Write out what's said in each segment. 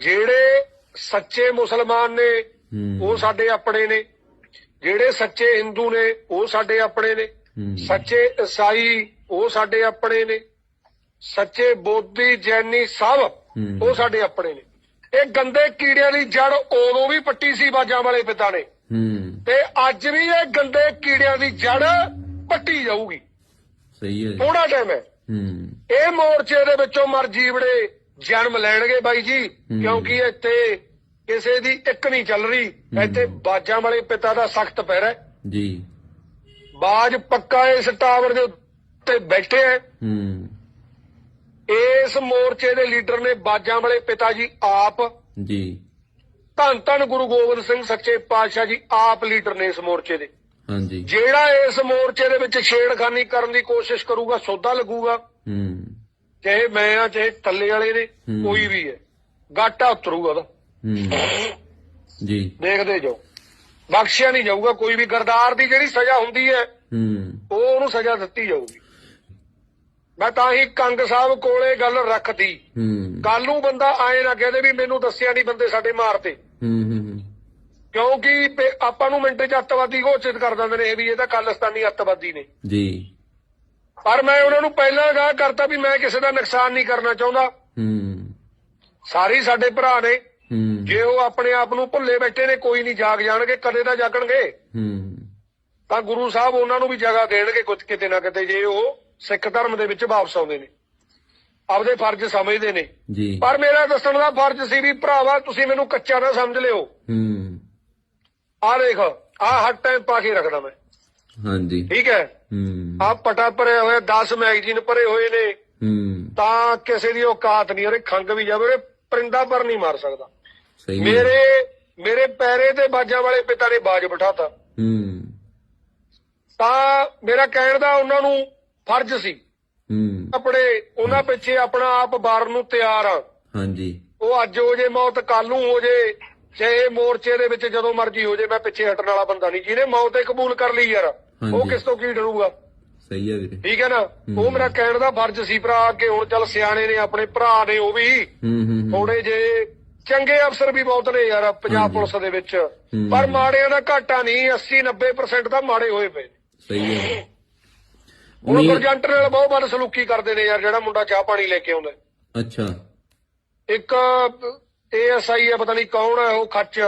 ਜਿਹੜੇ ਸੱਚੇ ਮੁਸਲਮਾਨ ਨੇ ਉਹ ਸਾਡੇ ਆਪਣੇ ਨੇ। ਜਿਹੜੇ ਸੱਚੇ ਹਿੰਦੂ ਨੇ ਉਹ ਸਾਡੇ ਆਪਣੇ ਨੇ। ਸੱਚੇ ਈਸਾਈ ਉਹ ਸਾਡੇ ਆਪਣੇ ਨੇ। ਸੱਚੇ ਬੋਧੀ ਜੈਨੀ ਸਭ। ਉਹ ਸਾਡੇ ਆਪਣੇ ਨੇ। ਇਹ ਗੰਦੇ ਕੀੜਿਆਂ ਦੀ ਜੜ ਉਦੋਂ ਵੀ ਪੱਟੀ ਸੀ ਬਾਜਾਂ ਵਾਲੇ ਪਿਤਾ ਨੇ। ਤੇ ਅੱਜ ਵੀ ਇਹ ਗੰਦੇ ਕੀੜਿਆਂ ਦੀ ਜੜ ਪੱਟੀ ਜਾਊਗੀ। ਸਹੀ ਹੈ। ਥੋੜਾ ਟਾਈਮ ਹੂੰ। ਇਹ ਮੋਰਚੇ ਦੇ ਵਿੱਚੋਂ ਮਰ ਜੀਵੜੇ ਜਨਮ ਲੈਣਗੇ ਬਾਈ ਜੀ ਕਿਉਂਕਿ ਇੱਥੇ ਕਿਸੇ ਦੀ ਇੱਕ ਨਹੀਂ ਚੱਲ ਰਹੀ। ਇੱਥੇ ਬਾਜਾਂ ਵਾਲੇ ਪਿਤਾ ਦਾ ਸਖਤ ਪੈਰ ਹੈ। ਜੀ। ਬਾਜ ਪੱਕਾ ਇਸ ਟਾਵਰ ਦੇ ਉੱਤੇ ਬੈਠੇ ਹੈ। ਹੂੰ। ਇਸ ਮੋਰਚੇ ਦੇ ਲੀਡਰ ਨੇ ਬਾਜਾਂ ਵਾਲੇ ਪਿਤਾ ਜੀ ਆਪ ਜੀ। ਧੰਨ ਧੰਨ ਗੁਰੂ ਗੋਬਿੰਦ ਸਿੰਘ ਸੱਚੇ ਪਾਤਸ਼ਾਹ ਜੀ ਆਪ ਲੀਡਰ ਨੇ ਇਸ ਮੋਰਚੇ ਦੇ। ਹਾਂਜੀ। ਜਿਹੜਾ ਇਸ ਮੋਰਚੇ ਦੇ ਵਿੱਚ ਛੇੜਖਾਨੀ ਕਰਨ ਦੀ ਕੋਸ਼ਿਸ਼ ਕਰੂਗਾ ਸੌਦਾ ਲੱਗੂਗਾ। ਹੂੰ। ਚਾਹੇ ਮੈਂ ਆ ਚਾਹੇ ਥੱਲੇ ਵਾਲੇ ਨੇ ਹੂੰ। ਕੋਈ ਵੀ ਹੈ। ਗਾਟਾ ਉਤਰੂਗਾ ਉਹਦਾ। ਹੂੰ। ਜੀ। ਦੇਖਦੇ ਜਾਓ। ਬਖਸ਼ਿਆ ਨਹੀਂ ਜਾਊਗਾ ਕੋਈ ਵੀ। ਗਰਦਾਰ ਦੀ ਜਿਹੜੀ ਸਜ਼ਾ ਹੁੰਦੀ ਹੈ ਹੂੰ। ਉਹ ਉਹਨੂੰ ਸਜ਼ਾ ਦਿੱਤੀ ਜਾਊਗੀ। ਮੈਂ ਤਾਂ ਹੀ ਕੰਗ ਸਾਹਿਬ ਕੋਲੇ ਗੱਲ ਰੱਖਦੀ ਹੂੰ। ਕੱਲ ਨੂੰ ਬੰਦਾ ਆਏ ਨਾ ਕਹਦੇ ਵੀ ਮੈਨੂੰ ਦੱਸਿਆ ਨਹੀਂ ਬੰਦੇ ਸਾਡੇ ਮਾਰਤੇ ਹੂੰ ਹੂੰ। ਕਿਉਂਕਿ ਪੇ- ਆਪਾਂ ਨੂੰ ਮਿੰਟ 'ਚ ਅੱਤਵਾਦੀ ਘੋਸ਼ਿਤ ਕਰ ਦਿੰਦੇ ਨੇ ਇਹ ਵੀ ਇਹ ਤਾਂ ਖਾਲਿਸਤਾਨੀ ਅੱਤਵਾਦੀ ਨੇ। ਜੀ। ਪਰ ਮੈਂ ਉਹਨਾਂ ਨੂੰ ਪਹਿਲਾਂ ਅਗਾਹ ਕਰਤਾ ਵੀ ਮੈਂ ਕਿਸੇ ਦਾ ਨੁਕਸਾਨ ਨਹੀਂ ਕਰਨਾ ਚਾਹੁੰਦਾ। ਹੂੰ। ਸਾਰੇ ਸਾਡੇ ਭਰਾ ਨੇ। ਹੂੰ। ਜੇ ਉਹ ਆਪਣੇ ਆਪ ਨੂੰ ਭੁੱਲੇ ਬੈਠੇ ਨੇ ਕੋਈ ਨਹੀਂ ਜਾਗ ਜਾਣਗੇ ਕਦੇ ਤਾਂ ਜਾਗਣਗੇ। ਹੂੰ। ਤਾਂ ਗੁਰੂ ਸਾਹਿਬ ਉਹਨਾਂ ਨੂੰ ਵੀ ਜਗ੍ਹਾ ਦੇਣਗੇ ਕੁਝ ਕਿਤੇ ਨਾ ਕਿਤੇ ਜੇ ਉਹ ਸਿੱਖ ਧਰਮ ਦੇ ਵਿੱਚ ਵਾਪਸ ਆਉਂਦੇ ਨੇ। ਆਪਦੇ ਫਰਜ਼ ਸਮਝਦੇ ਨੇ। ਜੀ। ਪਰ ਮੇਰਾ ਦੱਸਣ ਦਾ ਫਰਜ਼ ਸੀ ਵੀ ਭਰਾਵਾ ਤੁਸੀਂ ਮੈਨੂੰ ਕੱਚਾ ਨਾ ਸਮਝ ਲਿਓ। ਹੂੰ। ਆਹ ਦੇਖ ਆਹ ਹਰ ਟਾਈਮ ਪਾ ਕੇ ਰੱਖਦਾ ਮੈਂ। ਹਾਂਜੀ। ਠੀਕ ਹੈ? ਹੂੰ। ਆਹ ਪਟਾ ਭਰੇ ਹੋਏ 10 ਮੈਗਜ਼ੀਨ ਭਰੇ ਹੋਏ ਨੇ। ਹੂੰ। ਤਾਂ ਕਿਸੇ ਦੀ ਔਕਾਤ ਨਹੀਂ ਉਹਦੇ ਖੰਗ ਵੀ ਜਾਵੇ ਉਹਦੇ ਪਰਿੰਦਾ ਪਰ ਨਹੀਂ ਮਾਰ ਸਕਦਾ। ਸਹੀ ਹੈ। ਮੇਰੇ ਮੇਰੇ ਪੈਰੇ ਤੇ ਬਾਜਾਂ ਵਾਲੇ ਪਿਤਾ ਨੇ ਬਾਜ ਬਿਠਾਤਾ। ਹੂੰ। ਤਾਂ ਮੇਰਾ ਕਹਿਣ ਦਾ ਉਹਨਾਂ ਨੂੰ ਫਰਜ਼ ਸੀ। ਹੂੰ। ਆਪਣੇ ਉਹਨਾਂ ਪਿੱਛੇ ਆਪਣਾ ਆਪ ਬਾਰਨ ਨੂੰ ਤਿਆਰ ਆ। ਹਾਂਜੀ। ਉਹ ਅੱਜ ਹੋ ਜੇ ਮੌਤ ਕੱਲ ਨੂੰ ਹੋ ਜੇ ਚਾਹੇ ਮੋਰਚੇ ਦੇ ਵਿੱਚ ਜਦੋਂ ਮਰਜ਼ੀ ਹੋ ਜੇ ਮੈਂ ਪਿੱਛੇ ਹਟਣ ਵਾਲਾ ਬੰਦਾ ਨਹੀਂ। ਜਿਹਨੇ ਮੌਤ ਹੀ ਕਬੂਲ ਕਰ ਲਈ ਯਾਰ। ਉਹ। ਕਿਸ ਤੋਂ ਕੀ ਡਰੂਗਾ? ਸਹੀ ਹੈ ਵੀਰੇ। ਠੀਕ ਹੈ ਨਾ? ਉਹ ਮੇਰਾ ਕਹਿਣ ਦਾ ਫਰਜ਼ ਸੀ ਭਰਾ ਕਿ ਹੁਣ ਚੱਲ ਸਿਆਣੇ ਨੇ ਆਪਣੇ ਭਰਾ ਨੇ ਉਹ ਵੀ। ਥੋੜੇ ਜੇ ਚੰਗੇ ਅਫਸਰ ਵੀ ਬਹੁਤ ਨੇ ਯਾਰ ਪੰਜਾਬ। ਪੁਲਿਸ ਦੇ ਵਿੱਚ। ਪਰ ਮਾੜਿਆਂ ਦਾ ਘਾਟਾ ਨਹੀਂ 80 90% ਤਾਂ ਮਾੜੇ ਹੋਏ ਪਏ। ਸਹੀ ਹੈ ਉਮੀਦ- ਪ੍ਰਜੰਟ ਨਾਲ ਬਹੁਤ ਬਦ ਸਲੂਕੀ ਕਰਦੇ ਨੇ ਯਾਰ ਜਿਹੜਾ ਮੁੰਡਾ ਚਾਹ ਪਾਣੀ ਲੈ ਕੇ ਆਉਂਦਾ। ਅੱਛਾ। ਇੱਕ ਏਐਸਆਈ ਹੈ ਪਤਾ ਨਹੀਂ ਕੌਣ ਹੈ ਉਹ ਖੱਚ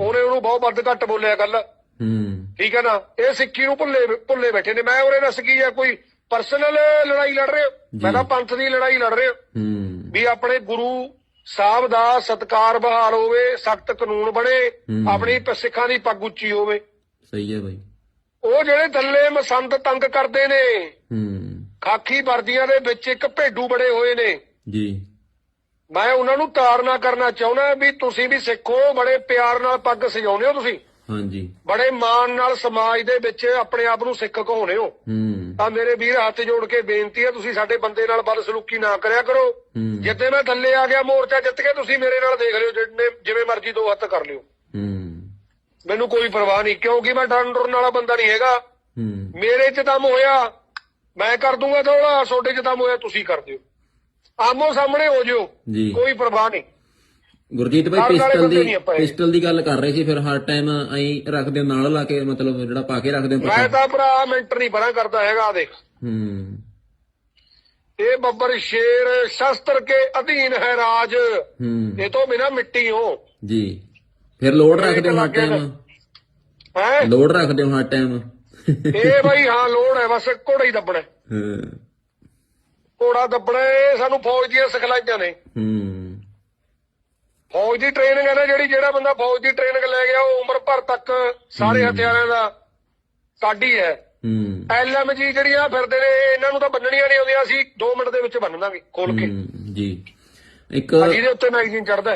ਉਹਨੇ ਉਹਨੂੰ ਬਹੁਤ ਵੱਧ ਘੱਟ ਬੋਲਿਆ ਗੱਲ ਹੂੰ। ਠੀਕ ਹੈ ਨਾ? ਇਹ ਸਿੱਖੀ ਨੂੰ ਭੁੱਲੇ ਭੁੱਲੇ ਬੈਠੇ ਨੇ। ਮੈਂ ਉਹਨੇ ਦੱਸ ਕੀ ਹੈ ਕੋਈ ਪਰਸਨਲ ਲੜਾਈ ਲੜ ਰਹੇ ਮੈਂ ਤਾਂ ਪੰਥ ਦੀ ਲੜਾਈ ਲੜ ਰਿਹਾ ਹੂੰ? ਵੀ ਆਪਣੇ ਗੁਰੂ ਸਾਹਿਬ ਦਾ ਸਤਕਾਰ ਬਹਾਲ ਹੋਵੇ ਸਖਤ ਕਾਨੂੰਨ ਬਣੇ। ਆਪਣੀ ਸਿੱਖਾਂ ਦੀ ਪੱਗ ਉੱਚੀ ਹੋਵੇ। ਸਹੀ ਹੈ ਭਾਈ ਉਹ ਜਿਹੜੇ ਥੱਲੇ ਮਸੰਦ ਤੰਗ ਕਰਦੇ ਨੇ ਹੂੰ। ਖਾਕੀ ਵਰਦੀਆਂ ਦੇ ਵਿੱਚ ਇੱਕ ਭੇਡੂ ਬੜੇ ਹੋਏ ਨੇ। ਜੀ। ਮੈਂ ਉਹਨਾਂ ਨੂੰ ਤਾੜਨਾ ਕਰਨਾ ਚਾਹੁੰਦਾ ਵੀ ਤੁਸੀਂ ਵੀ ਸਿੱਖੋ ਬੜੇ ਪਿਆਰ ਨਾਲ ਪੱਗ ਸਜਾਉਂਦੇ ਹੋ ਤੁਸੀਂ। ਹਾਂਜੀ। ਬੜੇ ਮਾਣ ਨਾਲ ਸਮਾਜ ਦੇ ਵਿੱਚ ਆਪਣੇ ਆਪ ਨੂੰ ਸਿੱਖ ਕਹਾਉਂਦੇ ਹੋ। ਹੂੰ। ਤਾਂ ਮੇਰੇ ਵੀਰ ਹੱਥ ਜੋੜ ਕੇ ਬੇਨਤੀ ਹੈ ਤੁਸੀਂ ਸਾਡੇ ਬੰਦੇ ਨਾਲ ਬਦਸਲੂਕੀ ਨਾ ਕਰਿਆ ਕਰੋ। ਜਿੱਦੇ ਮੈਂ ਥੱਲੇ ਆ ਗਿਆ ਮੋਰਚਾ ਜਿੱਤ ਕੇ ਤੁਸੀਂ ਮੇਰੇ ਨਾਲ ਦੇਖ ਲਿਓ ਜਿੰਨੇ ਜਿਵੇਂ ਮਰਜ਼ੀ ਦੋ ਹੱਥ ਕਰ ਲਿਓ। ਹੂੰ। ਮੈਨੂੰ ਕੋਈ ਪਰਵਾਹ ਨਹੀਂ ਕਿਉਂਕਿ ਮੈਂ ਡਰਨ ਡਰਨ ਵਾਲਾ ਬੰਦਾ ਨਹੀਂ ਹੈਗਾ। ਹੂੰ। ਮੇਰੇ 'ਚ ਦਮ ਹੋਇਆ ਮੈਂ ਕਰ ਦੂੰਗਾ ਥੋੜਾ ਤੁਹਾਡੇ 'ਚ ਦਮ ਹੋਇਆ ਤੁਸੀਂ ਕਰ ਦਿਓ। ਆਮੋ ਸਾਹਮਣੇ ਹੋ ਜਿਓ ਕੋਈ ਪਰਵਾਹ ਨਹੀਂ। ਗੁਰਜੀਤ ਭਾਈ ਪਿਸਟਲ ਦੀ। ਪਿਸਟਲ ਦੀ ਗੱਲ ਕਰ ਰਹੇ ਸੀ ਫਿਰ ਹਰ ਟਾਈਮ ਐਂ ਰੱਖਦੇ ਨਾਲ ਲਾ ਕੇ ਮਤਲਬ ਜਿਹੜਾ ਪਾ ਕੇ ਰੱਖਦੇ ਮੈਂ ਤਾਂ ਭਰਾ ਮੈਂਟਰ ਨਹੀਂ ਪਰਾਂ ਕਰਦਾ ਹੈਗਾ ਆ ਦੇਖ। ਹੂੰ। ਇਹ ਬੱਬਰ ਸ਼ੇਰ ਸ਼ਸਤਰ ਕੇ ਅਧੀਨ ਹੈ ਰਾਜ। ਹੂੰ। ਇਹ ਤੋਂ ਬਿਨਾ ਮਿੱਟੀ ਹੋ। ਜੀ। ਫਿਰ ਲੋਡ ਰੱਖਦੇ ਹੋ ਹਰ ਟਾਈਮ ਹੈ? ਲੋਡ ਰੱਖਦੇ ਹੋ ਹਰ ਟਾਈਮ ਇਹ ਬਈ ਹਾਂ ਲੋੜ ਹੈ ਬਸ ਘੋੜਾ ਹੀ ਦੱਬਣਾ। ਹੈ। ਘੋੜਾ ਦੱਬਣਾ ਇਹ ਸਾਨੂੰ ਫੌਜ ਦੀਆਂ ਸਿਖਲਾਈਆਂ ਨੇ। ਹੂੰ। ਫੌਜ ਦੀ ਟ੍ਰੇਨਿੰਗ ਹੈ ਨਾ ਜਿਹੜੀ ਜਿਹੜਾ ਬੰਦਾ ਫੌਜ ਦੀ ਟ੍ਰੇਨਿੰਗ ਲੈ ਗਿਆ ਉਹ ਉਮਰ ਭਰ ਤੱਕ ਸਾਰੇ ਹਥਿਆਰਾਂ ਦਾ ਸਾਡੀ ਹੈ ਹੂੰ। ਐਲਐਮਜੀ ਜਿਹੜੀਆਂ ਫਿਰਦੇ ਨੇ ਇਹਨਾਂ ਨੂੰ ਤਾਂ ਬੰਨਣੀਆਂ ਨਹੀਂ ਆਉਂਦੀਆਂ ਅਸੀਂ 2 ਮਿੰਟ ਦੇ ਵਿੱਚ ਬੰਨ ਦਾਂਗੇ ਖੋਲ ਕੇ। ਜੀ। ਇੱਕ ਜਿਹਦੇ ਉੱਤੇ ਮੈਗਜ਼ੀਨ ਚੜਦਾ